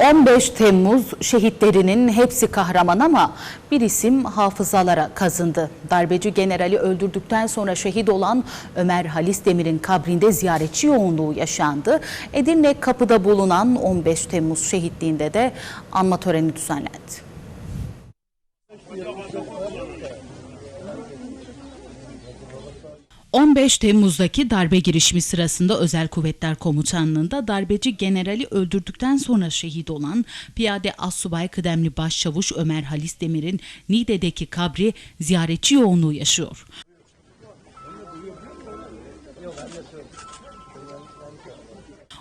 15 Temmuz şehitlerinin hepsi kahraman ama bir isim hafızalara kazındı. Darbeci generali öldürdükten sonra şehit olan Ömer Halis Demir'in kabrinde ziyaretçi yoğunluğu yaşandı. Edirne kapıda bulunan 15 Temmuz şehitliğinde de anma töreni düzenlendi. ...15 Temmuz'daki darbe girişimi sırasında Özel Kuvvetler Komutanlığı'nda darbeci generali öldürdükten sonra şehit olan Piyade Assubay Kıdemli Başçavuş Ömer Halis Demir'in Niğde'deki kabri ziyaretçi yoğunluğu yaşıyor.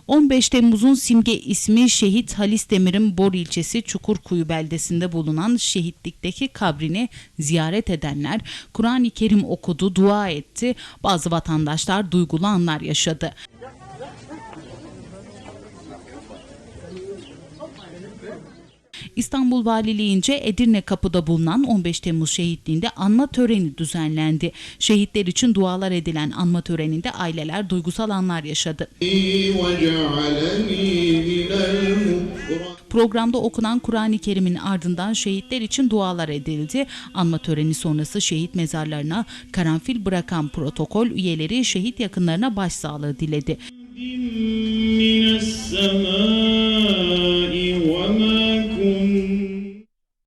15 Temmuz'un simge ismi Şehit Halis Demir'in Bor ilçesi Çukurkuyu beldesinde bulunan şehitlikteki kabrini ziyaret edenler Kur'an-ı Kerim okudu, dua etti. Bazı vatandaşlar duygulu anlar yaşadı. İstanbul Valiliğince Edirne Kapı'da bulunan 15 Temmuz şehitliğinde anma töreni düzenlendi. Şehitler için dualar edilen anma töreninde aileler duygusal anlar yaşadı. Programda okunan Kur'an-ı Kerim'in ardından şehitler için dualar edildi. Anma töreni sonrası şehit mezarlarına karanfil bırakan protokol üyeleri şehit yakınlarına başsağlığı diledi.